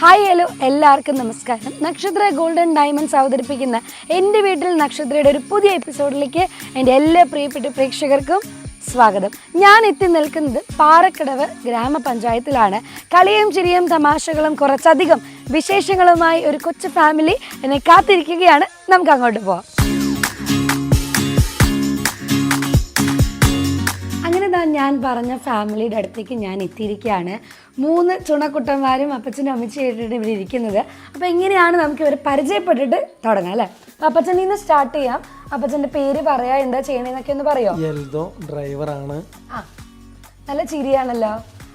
Hi hello എല്ലാവർക്കും നമസ്കാരം. നക്ഷത്ര ഗോൾഡൻ ഡയമണ്ട്സ് അവതരിപ്പിക്കുന്ന എന്റെ വീട്ടിൽ നക്ഷത്രയുടെ ഒരു പുതിയ എപ്പിസോഡിലേക്ക് എന്റെ എല്ലാ പ്രിയപ്പെട്ട പ്രേക്ഷകർക്കും സ്വാഗതം. ഞാൻ എത്തി നിൽക്കുന്നത് പാറക്കടവ് ഗ്രാമപഞ്ചായത്തിലാണ്. കളിയും ചിരിയും തമാശകളും കുറച്ചധികം വിശേഷങ്ങളുമായി ഒരു കൊച്ചു ഫാമിലി എന്നെ കാത്തിരിക്കുകയാണ്. നമുക്ക് അങ്ങോട്ട് പോവാം. ഞാൻ പറഞ്ഞ ഫാമിലിയുടെ അടുത്തേക്ക് ഞാൻ എത്തിയിരിക്കുകയാണ്. മൂന്ന് ചുണക്കുട്ടന്മാരും അപ്പച്ചനും അമ്മച്ചിയായിട്ടാണ് ഇവിടെ ഇരിക്കുന്നത്. അപ്പോൾ എങ്ങനെയാണ് നമുക്ക് ഇവരെ പരിചയപ്പെട്ടിട്ട് തുടങ്ങാം അല്ലേ? അപ്പോൾ അപ്പച്ചൻ നിന്ന് സ്റ്റാർട്ട് ചെയ്യാം. അപ്പച്ചന്റെ പേര് പറയാ എന്താ ചെയ്യണേന്നൊക്കെ ഒന്ന് പറയോ? എൽദോ ഡ്രൈവറാണ്. ആ നല്ല ചിരിയാണല്ലോ.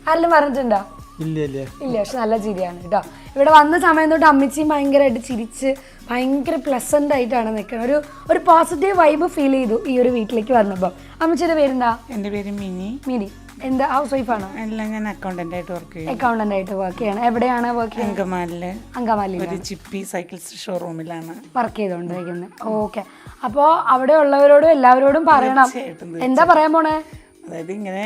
ആരെല്ലാം പറഞ്ഞിട്ടുണ്ടോ? ഇല്ല ഇല്ല. ഇല്ല പക്ഷെ നല്ല ചിരിയാണ് കേട്ടോ. ഇവിടെ വന്ന സമയം തൊട്ട് അമ്മച്ചിയും ഭയങ്കരമായിട്ട് ചിരിച്ച് ഭയങ്കര പ്ലസന്റ് ആയിട്ടാണ് നിൽക്കുന്നത്. ഒരു ഒരു പോസിറ്റീവ് വൈബ് ഫീൽ ചെയ്തു ഈ ഒരു വീട്ടിലേക്ക് വന്നപ്പോൾ. അമ്മച്ചിയുടെ പേരെന്താ? എന്റെ പേര് മിനി. മിനി. എന്താ ഹൗസ് വൈഫ് ആണോ? എല്ലാം ഞാൻ അക്കൗണ്ടന്റ് ആയിട്ട് വർക്ക് ചെയ്യും. അക്കൗണ്ടന്റ് ആയിട്ട് വർക്ക് ചെയ്യണം. എവിടെയാണ് വർക്ക് ചെയ്യുന്നത്? അങ്കമാലിൽ അങ്കമാലിയിൽ ഒരു ചിപ്പി സൈക്കിൾസ് ഷോറൂമിലാണ് വർക്ക് ചെയ്തുകൊണ്ടിരിക്കുന്നത്. ഓക്കെ അപ്പോൾ അവിടെ ഉള്ളവരോടും എല്ലാവരോടും പറയണം. എന്താ പറയാൻ പോണേ? അതായത് ഇങ്ങനെ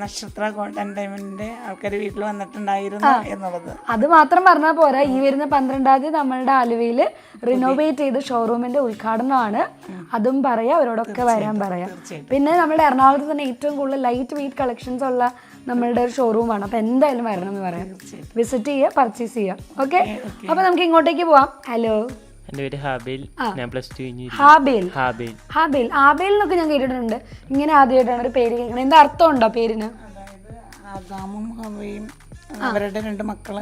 നക്ഷത്ര എന്റർടൈൻമെന്റിന്റെ ആൾക്കാർ വീട്ടിൽ വന്നിട്ടുണ്ടായിരുന്നു എന്നുള്ളത്. അത് മാത്രം പറഞ്ഞാൽ പോരാ ഈ വരുന്ന പന്ത്രണ്ടാം തീയതി നമ്മളുടെ ആലുവയിൽ റിനോവേറ്റ് ചെയ്ത ഷോറൂമിന്റെ ഉദ്ഘാടനമാണ്. അതും പറയാം അവരോടൊക്കെ വരാൻ പറയാം. പിന്നെ നമ്മുടെ എറണാകുളത്ത് തന്നെ ഏറ്റവും കൂടുതൽ ലൈറ്റ് വെയിറ്റ് കളക്ഷൻസ് ഉള്ള നമ്മളുടെ ഒരു ഷോറൂമാണ് അപ്പൊ എന്തായാലും വരണം എന്ന് പറയാം. വിസിറ്റ് ചെയ്യുക പർച്ചേസ് ചെയ്യുക. ഓക്കെ അപ്പൊ നമുക്ക് ഇങ്ങോട്ടേക്ക് പോവാം. ഹലോ എന്റെ പേര് ഹാബേൽ. ഞാൻ പ്ലസ് ടു കഴിഞ്ഞു ഹാബേൽ. ഹാബേൽ. ഹാബേൽ. ആബേൽ എന്നൊക്കെ ഞാൻ കേട്ടിട്ടുണ്ട്. ഇങ്ങനെ ആദ്യമായിട്ടാണ് ഒരു പേര് കേൾക്കുന്നത്. എന്താ അർത്ഥം ഉണ്ടോ പേരിന്? അതായത് ആദാമും ഹവയും അവരുടെ രണ്ട് മക്കൾ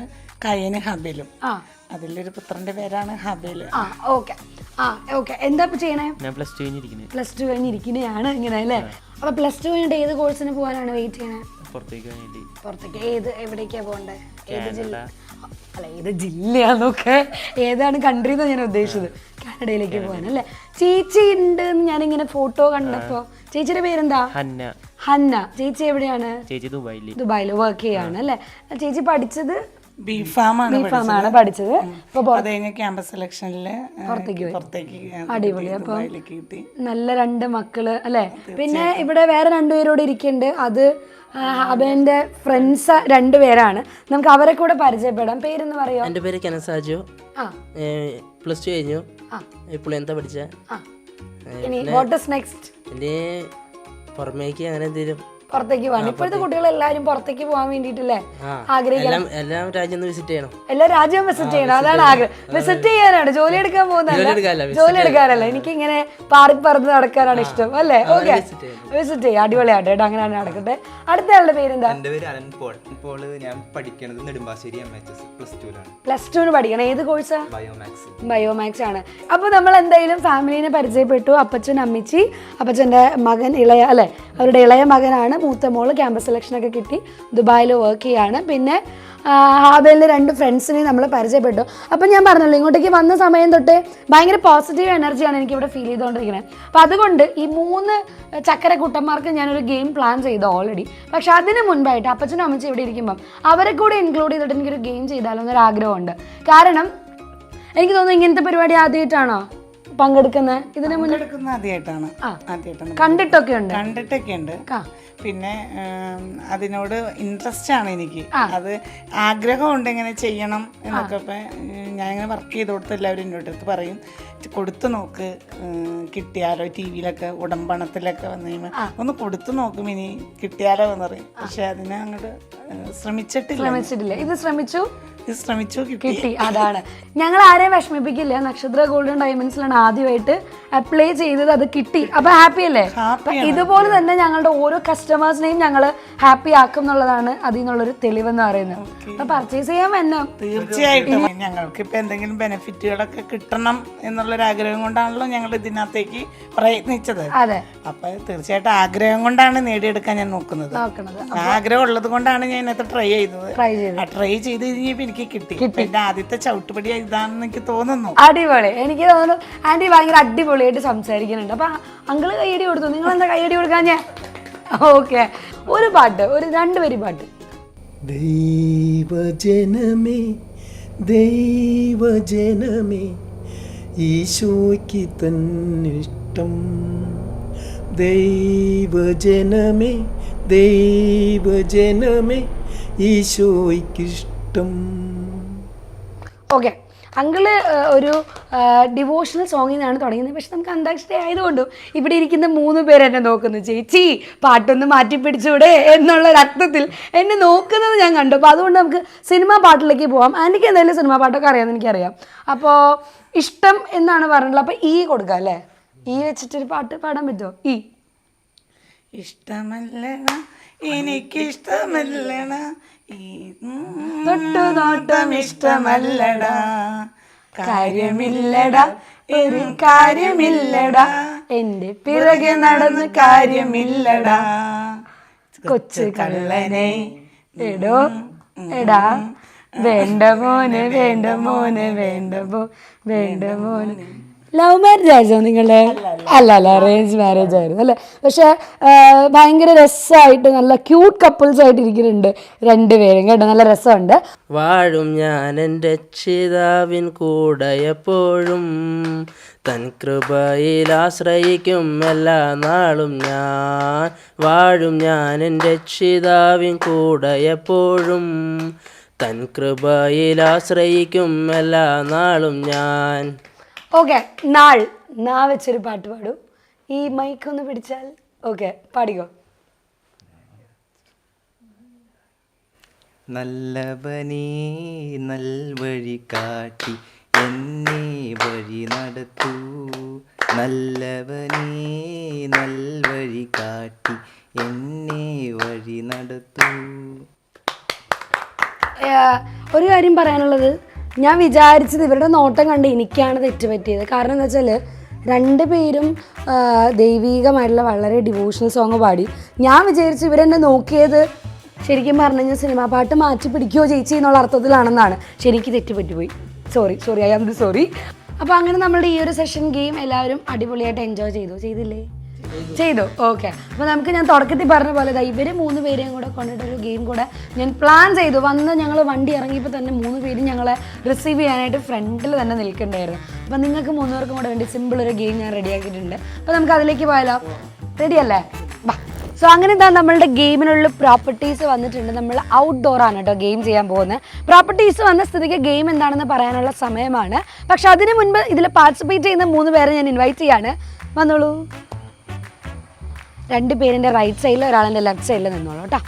കയന് ഹബേലും. ആ. അതിലൊരു പുത്രന്റെ പേരാണ് ഹബേൽ ആ ഓക്കെ. ആ ഓക്കെ. എന്താ ഇപ്പൊ ചെയ്യണേ? ഞാൻ പ്ലസ് ടു കഴിഞ്ഞിരിക്കുന്നത് പ്ലസ് ടു കഴിഞ്ഞിരിക്കുന്നതാണ് ഇങ്ങനെ അല്ലേ? അപ്പൊ പ്ലസ് ടു കഴിഞ്ഞിട്ട് ഏത് കോഴ്സിന് പോകാനാണ് വെയിറ്റ് ചെയ്യണേ? പുറത്തേക്ക് വേണ്ടി പുറത്തേക്ക്. ഏത് എവിടേക്കാ പോകണ്ടേ? ഏത് ജില്ല അല്ല ഏത് ജില്ലയാന്നൊക്കെ ഏതാണ് കൺട്രി എന്നാണ് ഞാൻ ഉദ്ദേശിച്ചത്? കാനഡയിലേക്ക് പോകാൻ അല്ലേ ചേച്ചി ഉണ്ട് എന്ന് ഞാനിങ്ങനെ ഫോട്ടോ കണ്ടപ്പോ ചേച്ചിയുടെ പേരെന്താ? ഹന്ന. ഹന്ന. ചേച്ചി എവിടെയാണ്? ചേച്ചി ദുബായിൽ ദുബായിൽ വർക്ക് ചെയ്യാണ് അല്ലേ? ചേച്ചി പഠിച്ചത്? ബിഫാമാണ് ബിഫാമാണ് പഠിച്ചത്. അപ്പൊ അത് കഴിഞ്ഞ ക്യാമ്പസ് സെലക്ഷനിൽ പുറത്തേക്ക് അടിപൊളി. അപ്പൊ നല്ല രണ്ട് മക്കൾ അല്ലെ? പിന്നെ ഇവിടെ വേറെ രണ്ടുപേരോട് ഇരിക്കുന്നുണ്ട് അത് അബന്റെ ഫ്രണ്ട്സ് രണ്ടുപേരാണ് നമുക്ക് അവരെ കൂടെ പരിചയപ്പെടാം. പേരെന്ന് പറയോ? എന്റെ പേര് കനസാജു പ്ലസ് ടു കഴിഞ്ഞു. ഇപ്പോൾ എന്താ പഠിച്ച? വാട്ട് ഇസ് നെക്സ്റ്റ് എന്റെ പുറമേക്ക് അങ്ങനെ എന്തെങ്കിലും പുറത്തേക്ക് പോകാൻ. ഇപ്പോഴത്തെ കുട്ടികൾ എല്ലാരും പുറത്തേക്ക് പോകാൻ വേണ്ടിട്ടല്ലേ ആഗ്രഹിക്കണം എല്ലാം എല്ലാം രാജ്യം ഒന്ന് വിസിറ്റ് ചെയ്യണം. എല്ലാ രാജ്യവും വിസിറ്റ് ചെയ്യണം. അതാണ് ആഗ്രഹം. വിസിറ്റ് ചെയ്യാനാണ്. ജോലി എടുക്കാൻ പോകുന്നത് ജോലി എടുക്കാനല്ല എനിക്ക് ഇങ്ങനെ പാർക്ക് പറന്ന് നടക്കാനാണ് ഇഷ്ടം. അല്ലേ? ഓക്കെ. വിസിറ്റ് ചെയ്യാം. അടിപൊളിയാട്ടെ കേട്ടോ അങ്ങനെയാണ് നടക്കട്ടെ. അടുത്ത ആളുടെ പേരെന്താ? എന്റെ പേര് അലൻ പോൾ. ഇപ്പോൾ ഞാൻ പഠിക്കുന്നത് Nedumbassery M H S plus ടുവിലാണ് plus ടുവിന് പഠിക്കണം. ഏത് കോഴ്സാ ബയോമാക്സ് ബയോമാക്സ് ആണ്. അപ്പോൾ നമ്മൾ എന്തായാലും ഫാമിലിനെ പരിചയപ്പെട്ടു. അപ്പച്ചൻ അമ്മച്ചി അപ്പച്ചന്റെ മകൻ ഇളയ അല്ലേ? അവരുടെ ഇളയ മകനാണ്. മൂത്ത മോൾ ക്യാമ്പസ് സെലക്ഷനൊക്കെ കിട്ടി. ദുബായിൽ വർക്ക് ചെയ്യാണ്. പിന്നെ ഹാബേലിന്റെ രണ്ട് ഫ്രണ്ട്സിനെ നമ്മൾ പരിചയപ്പെട്ടു. അപ്പം ഞാൻ പറഞ്ഞല്ലോ ഇങ്ങോട്ടേക്ക് വന്ന സമയം തൊട്ട് ഭയങ്കര പോസിറ്റീവ് എനർജിയാണ് എനിക്ക് ഇവിടെ ഫീൽ ചെയ്തുകൊണ്ടിരിക്കുന്നത് അപ്പം അതുകൊണ്ട് ഈ മൂന്ന് ചക്കര കുട്ടന്മാർക്ക് ഞാനൊരു ഗെയിം പ്ലാൻ ചെയ്തു ഓൾറെഡി പക്ഷെ അതിന് മുൻപായിട്ട് അപ്പച്ചനും അമ്മച്ചും ഇവിടെ ഇരിക്കുമ്പം അവരെ കൂടെ ഇൻക്ലൂഡ് ചെയ്തിട്ട് എനിക്കൊരു ഗെയിം ചെയ്താലോ എന്നൊരു ആഗ്രഹമുണ്ട് കാരണം എനിക്ക് തോന്നുന്നു ഇങ്ങനത്തെ പരിപാടി ആദ്യമായിട്ടാണോ പങ്കെടുക്കുന്നത് ഇതിന് മുന്നേ ആദ്യമായിട്ടാണ് ആദ്യമായിട്ടാണ് കണ്ടിട്ടൊക്കെ ഉണ്ട് കണ്ടിട്ടൊക്കെ ഉണ്ട്. പിന്നെ അതിനോട് ഇൻട്രസ്റ്റ് ആണ് എനിക്ക്. അത് ആഗ്രഹമുണ്ട് ഇങ്ങനെ ചെയ്യണം എന്നൊക്കെ ഇപ്പം ഞാൻ ഇങ്ങനെ വർക്ക് ചെയ്ത് കൊടുത്ത് എല്ലാവരും എന്റെ അടുത്ത് പറയും കൊടുത്തു നോക്ക് കിട്ടിയാലോ? ടി വിയിലൊക്കെ ഉടമ്പണത്തിലൊക്കെ വന്നു കഴിയുമ്പോൾ ഒന്ന് കൊടുത്തു നോക്കും ഇനി കിട്ടിയാലോ? എന്ന് പറയും. പക്ഷെ അതിനെ അങ്ങോട്ട് ശ്രമിച്ചിട്ടില്ല. ശ്രമിച്ചിട്ടില്ല. ഇത് ശ്രമിച്ചു? ശ്രമിച്ചു കിട്ടി. അതാണ്. ഞങ്ങൾ ആരെയും വിഷമിപ്പിക്കില്ല. നക്ഷത്ര ഗോൾഡൻ ഡയമണ്ട്സിലാണ് ആദ്യമായിട്ട് അപ്ലൈ ചെയ്തത് അത് കിട്ടി. അപ്പൊ ഹാപ്പി അല്ലേ? ഇതുപോലെ തന്നെ ഞങ്ങളുടെ ഓരോ കസ്റ്റമേഴ്സിനെയും ഞങ്ങൾ ഹാപ്പി ആക്കും എന്നുള്ളതാണ് അതിൽ നിന്നുള്ളൊരു തെളിവെന്ന് പറയുന്നത്. അപ്പൊ പർച്ചേസ് ചെയ്യാൻ തന്നെ തീർച്ചയായിട്ടും. ഞങ്ങൾക്ക് ഇപ്പൊ എന്തെങ്കിലും ബെനിഫിറ്റുകളൊക്കെ കിട്ടണം എന്നുള്ളൊരു ആഗ്രഹം കൊണ്ടാണല്ലോ ഞങ്ങൾ ഇതിനകത്തേക്ക് പ്രയത്നിച്ചത്. അതെ. അപ്പൊ തീർച്ചയായിട്ടും ആഗ്രഹം കൊണ്ടാണ് നേടിയെടുക്കാൻ ഞാൻ നോക്കുന്നത്. ആഗ്രഹം ഉള്ളത് കൊണ്ടാണ് ഞാൻ ഇതിനകത്ത് ട്രൈ ചെയ്തത്. ട്രൈ ചെയ്ത് ആ ട്രൈ ചെയ്ത് കഴിഞ്ഞപ്പോ എനിക്ക് കിട്ടി. എന്റെ ആദ്യത്തെ ചവിട്ടുപടി ഇതാണെന്ന് എനിക്ക് തോന്നുന്നു. അടിപൊളി. എനിക്ക് തോന്നുന്നു ആന്റി ഭയങ്കര അടിപൊളിയായിട്ട് സംസാരിക്കുന്നുണ്ട്. അപ്പം അങ്കിൾ കൈയടി കൊടുത്തു? നിങ്ങൾ എന്താ കൈയടി കൊടുക്കാൻ ഞാൻ? ഓക്കെ. ഒരു പാട്ട് ഒരു രണ്ട് വരി പാട്ട്. ദൈവജനമേ ദൈവജനമേ ഈശോയ്ക്ക് തന്നിഷ്ടം. ദൈവജനമേ ദൈവജനമേ ഈശോയ്ക്കിഷ്ടം. ഓക്കെ. അങ്കിൾ ഒരു ഡിവോഷണൽ സോങ്ങിൽ നിന്നാണ് തുടങ്ങിയത്. പക്ഷെ നമുക്ക് അന്താക്ഷരി ആയതുകൊണ്ടും ഇവിടെ ഇരിക്കുന്ന മൂന്ന് പേര് എന്നെ നോക്കുന്നു. ചേച്ചി പാട്ടൊന്ന് മാറ്റി പിടിച്ചൂടെ എന്നുള്ള ഒരർത്ഥത്തിൽ എന്നെ നോക്കുന്നത് ഞാൻ കണ്ടു. അപ്പോൾ അതുകൊണ്ട് നമുക്ക് സിനിമാ പാട്ടിലേക്ക് പോവാം. എനിക്ക് എന്തായാലും സിനിമാ പാട്ടൊക്കെ അറിയാമെന്ന് എനിക്കറിയാം. അപ്പോൾ ഇഷ്ടം എന്നാണ് പറഞ്ഞിട്ടുള്ളത്. അപ്പോൾ ഈ കൊടുക്കുക അല്ലേ? ഈ വെച്ചിട്ടൊരു പാട്ട് പാടാൻ പറ്റുമോ? ഈ. ഇഷ്ടമല്ലണ എനിക്കിഷ്ടമല്ലണ ഈ തൊട്ടു നോട്ടം ഇഷ്ടമല്ലടാ. കാര്യമില്ലടാ. ഒരു കാര്യമില്ലടാ. എന്റെ പിറകെ നടന്ന് കാര്യമില്ലട. കൊച്ചു കള്ളനെ എടോ എടാ. വേണ്ട മോനെ വേണ്ട മോനെ വേണ്ട മോ വേണ്ട മോനെ. ലവ് മാരേജ് ആയിരുന്നോ നിങ്ങളുടെ അല്ല അല്ല അറേഞ്ച് മാരേജ് ആയിരുന്നു അല്ലേ? പക്ഷേ ഭയങ്കര രസമായിട്ട് നല്ല ക്യൂട്ട് കപ്പിൾസ് ആയിട്ട് ഇരിക്കുന്നുണ്ട് രണ്ടുപേരും കേട്ടോ? നല്ല രസമുണ്ട്. വാഴും ഞാൻ എന്റെ രക്ഷിതാവിൻ കൂടെ എപ്പോഴും. തൻ കൃപയിൽ ആശ്രയിക്കും എല്ലാ നാളും ഞാൻ. വാഴും ഞാൻ എന്റെ രക്ഷിതാവിൻ കൂടെ എപ്പോഴും. തൻ കൃപയിൽ ആശ്രയിക്കും എല്ലാ നാളും ഞാൻ. ഓക്കെ നാൾ. നാ വെച്ചൊരു പാട്ട് പാടും. ഈ മൈക്ക് ഒന്ന് പിടിച്ചാൽ ഓക്കെ പാടിക്കോ? നല്ല നൽവഴി കാട്ടി എന്നെ വഴി നടത്തൂ. നല്ലവനേ നൽവഴി കാട്ടി എന്നെ വഴി നടത്തൂ. ഒരു കാര്യം പറയാനുള്ളത്. ഞാൻ വിചാരിച്ചത് ഇവരുടെ നോട്ടം കണ്ട് എനിക്കാണ് തെറ്റുപറ്റിയത്. കാരണം എന്താ വെച്ചാൽ രണ്ട് പേരും ദൈവീകമായിട്ടുള്ള വളരെ ഡിവോഷണൽ സോങ് പാടി. ഞാൻ വിചാരിച്ചു ഇവരെന്നെ നോക്കിയത് ശരിക്കും പറഞ്ഞു കഴിഞ്ഞാൽ സിനിമാ പാട്ട് മാറ്റി പിടിക്കുകയോ ചേച്ചി എന്നുള്ള അർത്ഥത്തിലാണെന്നാണ്. ശരിക്ക് തെറ്റുപറ്റിപ്പോയി sorry sorry I am sorry അപ്പോൾ അങ്ങനെ നമ്മളുടെ ഈ ഒരു സെഷൻ ഗെയിം എല്ലാവരും അടിപൊളിയായിട്ട് എൻജോയ് ചെയ്തു. ചെയ്തില്ലേ? ചെയ്തു. ഓക്കെ അപ്പോൾ നമുക്ക് ഞാൻ തുടക്കത്തിൽ പറഞ്ഞ പോലെ ദാ ഇവർ മൂന്ന് പേരെയും കൂടെ കൊണ്ടിട്ടൊരു ഗെയിം കൂടെ ഞാൻ പ്ലാൻ ചെയ്തു. വന്ന് ഞങ്ങൾ വണ്ടി ഇറങ്ങിയപ്പോൾ തന്നെ മൂന്ന് പേര് ഞങ്ങളെ റിസീവ് ചെയ്യാനായിട്ട് ഫ്രണ്ടിൽ തന്നെ നിൽക്കണ്ടായിരുന്നു അപ്പോൾ നിങ്ങൾക്ക് മൂന്ന് പേർക്കും കൂടെ വേണ്ടി സിമ്പിൾ ഒരു ഗെയിം ഞാൻ റെഡിയാക്കിയിട്ടുണ്ട് അപ്പോൾ നമുക്ക് അതിലേക്ക് പോയാലോ? റെഡിയല്ലേ ബാ സോ അങ്ങനെ എന്താ നമ്മളുടെ ഗെയിമിനുള്ള പ്രോപ്പർട്ടീസ് വന്നിട്ടുണ്ട്. നമ്മൾ ഔട്ട്ഡോർ ആണ് കേട്ടോ ഗെയിം ചെയ്യാൻ പോകുന്നത്. പ്രോപ്പർട്ടീസ് വന്ന സ്ഥിതിക്ക് ഗെയിം എന്താണെന്ന് പറയാനുള്ള സമയമാണ്. പക്ഷെ അതിന് മുൻപ് ഇതിൽ പാർട്ടിസിപ്പേറ്റ് ചെയ്യുന്ന മൂന്ന് പേരെ ഞാൻ ഇൻവൈറ്റ് ചെയ്യാണ്. വന്നോളൂ. രണ്ട് പേരിന്റെ റൈറ്റ് സൈഡിൽ ഒരാളെന്റെ ലെഫ്റ്റ് സൈഡിൽ നിന്നോളൂ കേട്ടോ.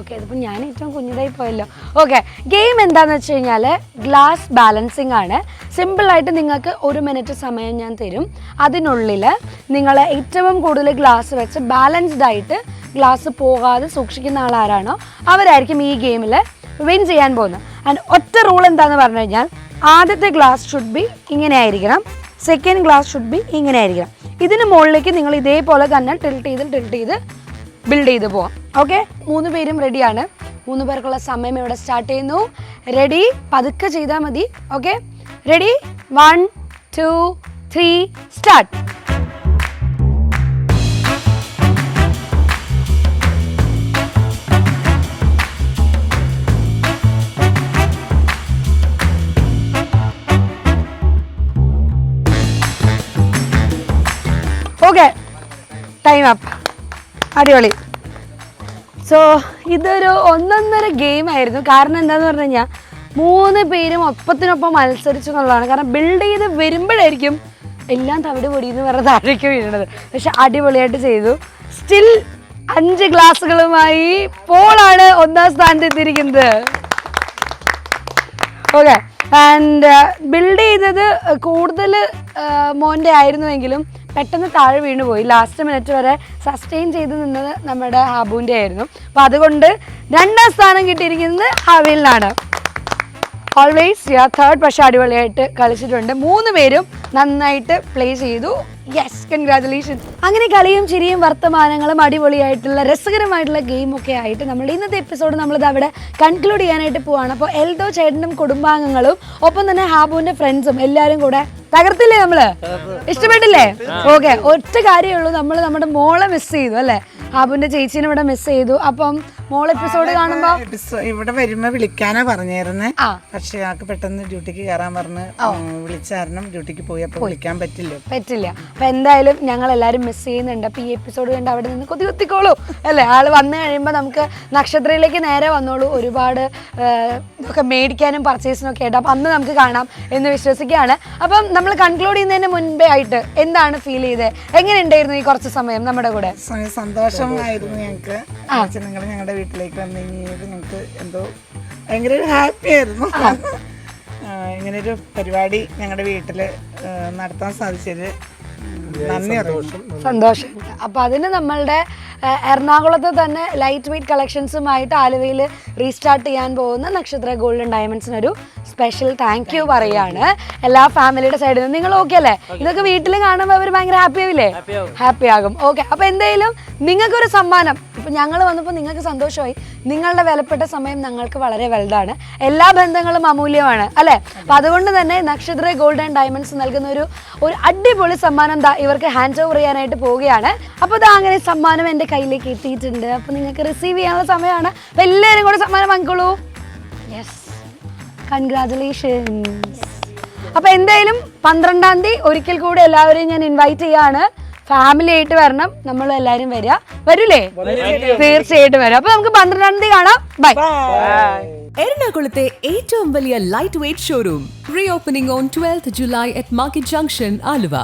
ഓക്കെ അതിപ്പോൾ ഞാൻ ഏറ്റവും കുഞ്ഞതായി പോയല്ലോ. ഓക്കെ ഗെയിം എന്താണെന്ന് വെച്ച് കഴിഞ്ഞാൽ ഗ്ലാസ് ബാലൻസിങ് ആണ്. സിമ്പിളായിട്ട് നിങ്ങൾക്ക് ഒരു മിനിറ്റ് സമയം ഞാൻ തരും. അതിനുള്ളിൽ നിങ്ങൾ ഏറ്റവും കൂടുതൽ ഗ്ലാസ് വെച്ച് ബാലൻസ്ഡ് ആയിട്ട് ഗ്ലാസ് പോകാതെ സൂക്ഷിക്കുന്ന ആളാരാണോ അവരായിരിക്കും ഈ ഗെയിമിൽ വിൻ ചെയ്യാൻ പോകുന്നത്. ആൻഡ് ഒറ്റ റൂൾ എന്താണെന്ന് പറഞ്ഞു കഴിഞ്ഞാൽ ആദ്യത്തെ ഗ്ലാസ് ഷുഡ് ബി ഇങ്ങനെ ആയിരിക്കണം. സെക്കൻഡ് ഗ്ലാസ് ഷുഡ് ബി ഇങ്ങനെ ആയിരിക്കണം ഇതിന് മുകളിലേക്ക് നിങ്ങൾ ഇതേപോലെ തന്നെ ടിൽട്ട് ചെയ്ത് ടിൽട്ട് ചെയ്ത് ബിൽഡ് ചെയ്ത് പോവാം. ഓക്കെ മൂന്ന് പേരും റെഡിയാണ് മൂന്ന് പേർക്കുള്ള സമയം ഇവിടെ സ്റ്റാർട്ട് ചെയ്യുന്നു. റെഡി പതുക്കെ ചെയ്താൽ മതി. Okay ready one two three start time up അടിപൊളി. സോ ഇതൊരു ഒന്നൊന്നര ഗെയിം ആയിരുന്നു. കാരണം എന്താന്ന് പറഞ്ഞു കഴിഞ്ഞാൽ മൂന്ന് പേരും ഒപ്പത്തിനൊപ്പം മത്സരിച്ചു എന്നുള്ളതാണ്. കാരണം ബിൽഡ് ചെയ്ത് വരുമ്പോഴായിരിക്കും എല്ലാം തവിട് എന്ന് പറഞ്ഞ താഴേക്ക് വീഴുന്നത് പക്ഷെ അടിപൊളിയായിട്ട് ചെയ്തു. സ്റ്റിൽ അഞ്ച് ഗ്ലാസ്സുകളുമായി പോളാണ് ഒന്നാം സ്ഥാനത്ത് എത്തിയിരിക്കുന്നത്. ഓക്കെ ആൻഡ് ബിൽഡ് ചെയ്തത് കൂടുതൽ മോന്റെ ആയിരുന്നുവെങ്കിലും പെട്ടെന്ന് താഴെ വീണ് പോയി ലാസ്റ്റ് മിനിറ്റ് വരെ സസ്റ്റെയിൻ ചെയ്ത് നിന്നത് നമ്മുടെ ഹാബുവിന്റെ ആയിരുന്നു. അപ്പോൾ അതുകൊണ്ട് രണ്ടാം സ്ഥാനം കിട്ടിയിരിക്കുന്നത് ഹാവിലിനാണ്. ഓൾവേസ് യാ തേർഡ് പക്ഷേ അടിപൊളിയായിട്ട് കളിച്ചിട്ടുണ്ട്. മൂന്ന് പേരും നന്നായിട്ട് പ്ലേ ചെയ്തു. യെസ് കൺഗ്രാറ്റുലേഷൻ അങ്ങനെ കളിയും ചിരിയും വർത്തമാനങ്ങളും അടിപൊളിയായിട്ടുള്ള രസകരമായിട്ടുള്ള ഗെയിം ഒക്കെ ആയിട്ട് നമ്മൾ ഇന്നത്തെ എപ്പിസോഡ് നമ്മളിത് അവിടെ കൺക്ലൂഡ് ചെയ്യാനായിട്ട് പോവാണ്. അപ്പോൾ എൽദോ ചേട്ടനും കുടുംബാംഗങ്ങളും ഒപ്പം തന്നെ ഹാബുവിന്റെ ഫ്രണ്ട്സും എല്ലാവരും കൂടെ തകർത്തില്ലേ നമ്മൾ? ഇഷ്ടപ്പെട്ടില്ലേ? ഓക്കെ ഒറ്റ കാര്യമേ ഉള്ളൂ. നമ്മൾ നമ്മുടെ മോളെ മിസ് ചെയ്തു അല്ലേ? ഹാബുവിന്റെ ചേച്ചീനെ ഇവിടെ മിസ് ചെയ്തു. അപ്പം മോൾ എപ്പിസോഡ് കാണുമ്പോ? ഇവിടെ വരുമ്പോ വിളിക്കാനാ പറഞ്ഞായിരുന്നേ. പക്ഷെ ഞങ്ങൾക്ക് പെട്ടെന്ന് ഡ്യൂട്ടിക്ക് കയറാൻ പറഞ്ഞ് വിളിച്ചായിരുന്നു ഡ്യൂട്ടിക്ക് പോയി അപ്പൊ വിളിക്കാൻ പറ്റില്ല. പറ്റില്ല. അപ്പൊ എന്തായാലും ഞങ്ങൾ എല്ലാരും മിസ് ചെയ്യുന്നുണ്ട്. അപ്പൊ ഈ എപ്പിസോഡ് കണ്ട് അവിടെ നിന്ന് കൊതി കുത്തിക്കോളൂ. അല്ലെ? ആൾ വന്നു കഴിയുമ്പോൾ നമുക്ക് നക്ഷത്രയിലേക്ക് നേരെ വന്നോളൂ. ഒരുപാട് ഒക്കെ മേടിക്കാനും പർച്ചേസിനും ഒക്കെ ആയിട്ട്. അപ്പൊ അന്ന് നമുക്ക് കാണാം എന്ന് വിശ്വസിക്കുകയാണ്. അപ്പം നമ്മൾ കൺക്ലൂഡ് ചെയ്യുന്നതിന് മുൻപേ ആയിട്ട് എന്താണ് ഫീൽ ചെയ്തത് എങ്ങനെ ഉണ്ടായിരുന്നു ഈ കുറച്ച് സമയം നമ്മുടെ കൂടെ? സന്തോഷമായിരുന്നു ഞങ്ങൾക്ക് ഞങ്ങളുടെ വീട്ടിലേക്ക് വന്നു കഴിഞ്ഞത് ഞങ്ങൾക്ക് എന്തോ ഭയങ്കര ഒരു ഹാപ്പി ആയിരുന്നു. ഇങ്ങനൊരു പരിപാടി ഞങ്ങളുടെ വീട്ടിൽ നടത്താൻ സാധിച്ചത് നന്ദി സന്തോഷം അപ്പൊ അതിന് നമ്മളുടെ എറണാകുളത്ത് തന്നെ ലൈറ്റ് വെയിറ്റ് കളക്ഷൻസുമായിട്ട് ആലുവയിൽ റീസ്റ്റാർട്ട് ചെയ്യാൻ പോകുന്ന നക്ഷത്ര ഗോൾഡൻ ഡയമണ്ട്സിനൊരു സ്പെഷ്യൽ താങ്ക് യു പറയാണ്. എല്ലാ ഫാമിലിയുടെ സൈഡിൽ നിന്ന് നിങ്ങൾ ഓക്കെ അല്ലേ? ഇതൊക്കെ വീട്ടിൽ കാണുമ്പോൾ അവർ ഭയങ്കര ഹാപ്പി ആവില്ലേ? ഹാപ്പി ആകും. ഓക്കെ അപ്പൊ എന്തായാലും നിങ്ങൾക്കൊരു സമ്മാനം. ഇപ്പൊ ഞങ്ങൾ വന്നപ്പോൾ നിങ്ങൾക്ക് സന്തോഷമായി. നിങ്ങളുടെ വിലപ്പെട്ട സമയം ഞങ്ങൾക്ക് വളരെ വലുതാണ്. എല്ലാ ബന്ധങ്ങളും അമൂല്യമാണ് അല്ലെ? അപ്പൊ അതുകൊണ്ട് തന്നെ നക്ഷത്ര ഗോൾഡ് ആൻഡ് ഡയമണ്ട്സ് നൽകുന്ന ഒരു ഒരു അടിപൊളി സമ്മാനം ദാ ഇവർക്ക് ഹാൻഡ് ഓവർ ചെയ്യാനായിട്ട് പോവുകയാണ്. അപ്പൊ ഇതാ അങ്ങനെ സമ്മാനം എന്റെ കയ്യിലേക്ക് എത്തിയിട്ടുണ്ട്. അപ്പൊ നിങ്ങൾക്ക് റിസീവ് ചെയ്യാനുള്ള സമയമാണ്. അപ്പൊ എല്ലാവരും കൂടെ സമ്മാനം വാങ്ങിക്കോളൂ യെസ് കൺഗ്രാചുലേഷൻസ് അപ്പൊ എന്തായാലും പന്ത്രണ്ടാം തീയതി ഒരിക്കൽ കൂടെ എല്ലാവരെയും ഞാൻ ഇൻവൈറ്റ് ചെയ്യാണ്. ഫാമിലി ആയിട്ട് വരണം. നമ്മൾ എല്ലാവരും വരിക. വരൂലേ? തീർച്ചയായിട്ടും വരാം. അപ്പൊ നമുക്ക് പന്ത്രണ്ടാം തീയതി കാണാം. ബൈ എറണാകുളത്തെ ഏറ്റവും വലിയ light weight showroom reopening on twelfth July at market junction Aluva.